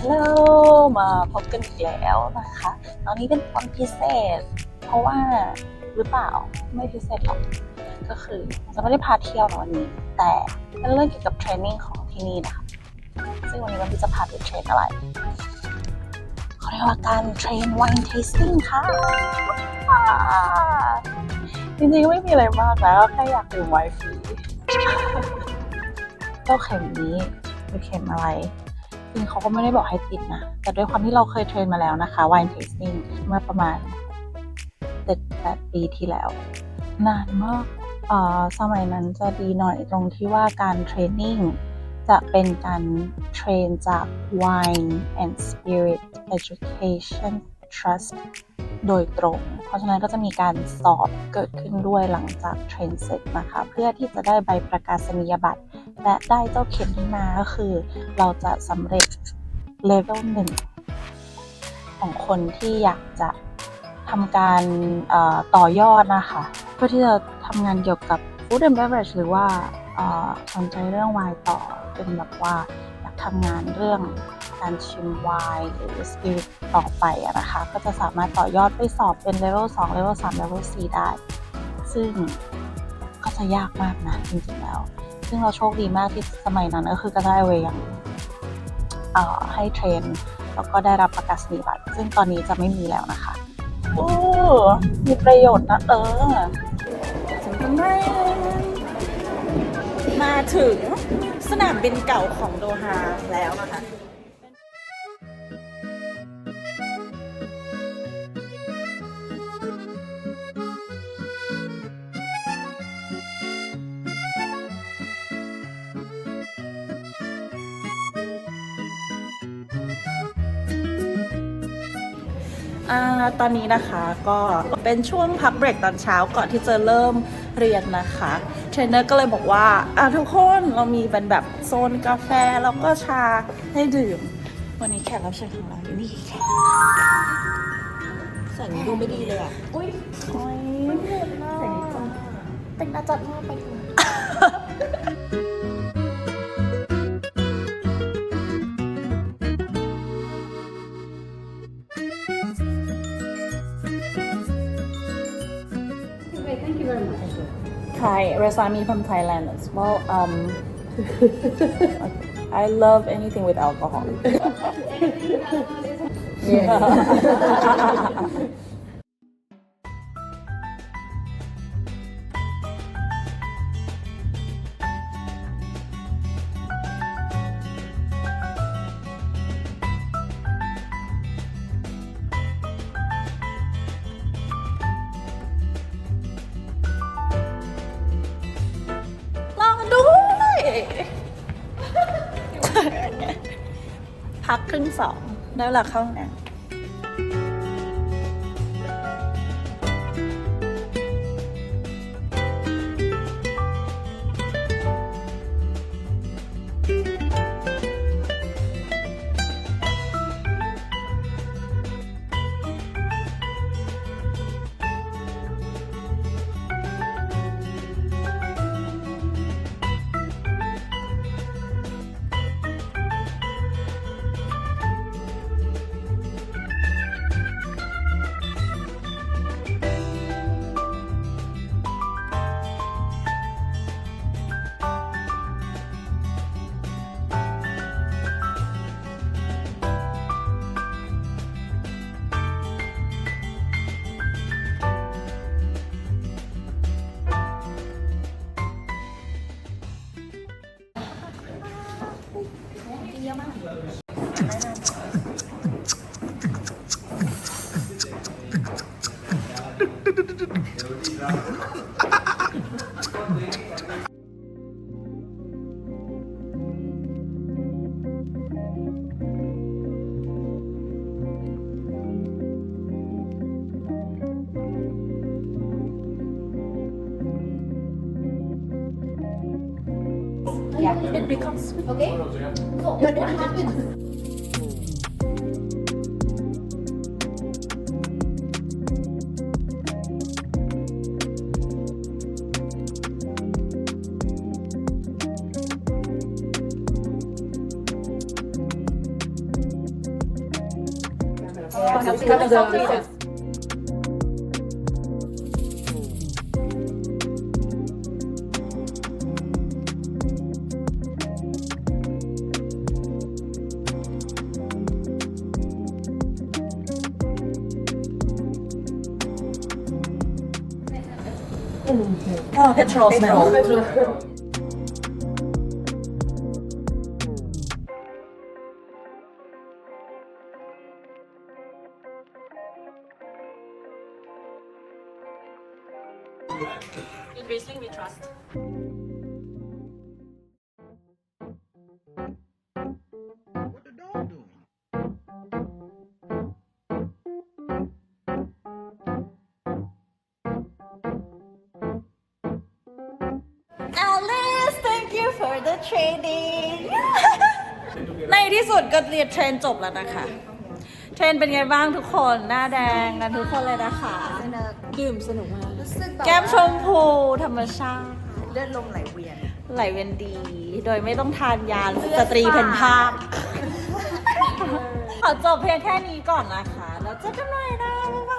ฮัลโหลมาพบกันอีกแล้วนะคะ ตอนนี้เป็นวันพิเศษ เพราะว่าหรือเปล่าไม่พิเศษหรอก ก็คือจะไม่ได้พาเที่ยวในวันนี้ แต่เป็นเรื่องเกี่ยวกับเทรนนิ่งของที่นี่นะคะ ซึ่งวันนี้มันจะพาไปเทรนอะไรเขาเรียกว่าการเทรน wine tasting ค่ะ จริงๆไม่มีอะไรมากนะก็แค่อยากดื่มไวน์ฟรีเจ้าเข็มนี้เป็นเข็มอะไร ริงเขาก็ไม่ได้บอกให้ติดนะ แต่ด้วยความที่เราเคยเทรนมาแล้วนะคะ wine tasting เมื่อประมาณเจ็ดแปดปีที่แล้ว นานมากเอ่อสมัยนั้นจะดีหน่อยตรงที่ว่าการเทรนนิ่งจะเป็นการเทรนจาก Wine and Spirit Education Trust โดยตรง เพราะฉะนั้นก็จะมีการสอบเกิดขึ้นด้วยหลังจากเทรนเสร็จนะคะ เพื่อที่จะได้ใบประกาศนียบัตร และได้เจ้าเข็มที่มาก็คือ เราจะสำเร็จเลเวลหนึ่งของคนที่อยากจะทำการต่อยอดนะคะ เพื่อที่จะทำงานเกี่ยวกับ food and beverage หรือว่าสนใจเรื่องไวน์ต่อเป็นแบบว่าอยากทำงานเรื่องการชิมไวน์หรือ spirit ต่อไปนะคะ ก็จะสามารถต่อยอดไปสอบเป็น level 2 level 3 level 4ได้ ซึ่งก็จะยากมากนะจริงๆแล้ว ซึ่งเราโชคดีมากที่สมัยนั้นก็คือก็ได้เวยังเอ่อให้เทรน แล้วก็ได้รับประกาศนียบัตรซึ่งตอนนี้จะไม่มีแล้วนะคะโอ้มีประโยชน์นะเออมาถึงสนามบินเก่าของโดฮาแล้วนะคะ ตอนนี้นะคะก็เป็นช่วงพักเบรกตอนเช้าก่อนที่จะเริ่มเรียนนะคะเทรนเนอร์ก็เลยบอกว่าอ่าทุกคนเรามีเป็นแบบโซนกาแฟแล้วก็ชาให้ดื่ม วันนี้แขกรับเชิญของเราอยู่นี่แขกแสงดูไม่ดีเลยอะอุ้ยโอ้ยเห็นนะแสงนี้จ้าเป็นอาจารย์มากไปถึง Thank you very much. Hi, Rasami from Thailand as well. Um, I love anything with alcohol. yeah. พักครึ่งสอง แล้วเวลาเข้าห้องน้ำ 你们 it becomes sweet. Okay? So what happens? 했는데. 아, 페트로스 메로. Increasing we trust. For the training ในที่สุดก็เรียนเทรนจบแล้วนะคะ เทรนเป็นไงบ้างทุกคน หน้าแดงกันทุกคนเลยนะคะ ดื่มสนุกมาก รู้สึกแบบแก้มชมพูธรรมชาติ เลือดลมไหลเวียน ไหลเวียนดี โดยไม่ต้องทานยาสตรีเพนภาคขอจบเพียงแค่นี้ก่อนนะคะ แล้วเจอกันใหม่นะบ๊ายบ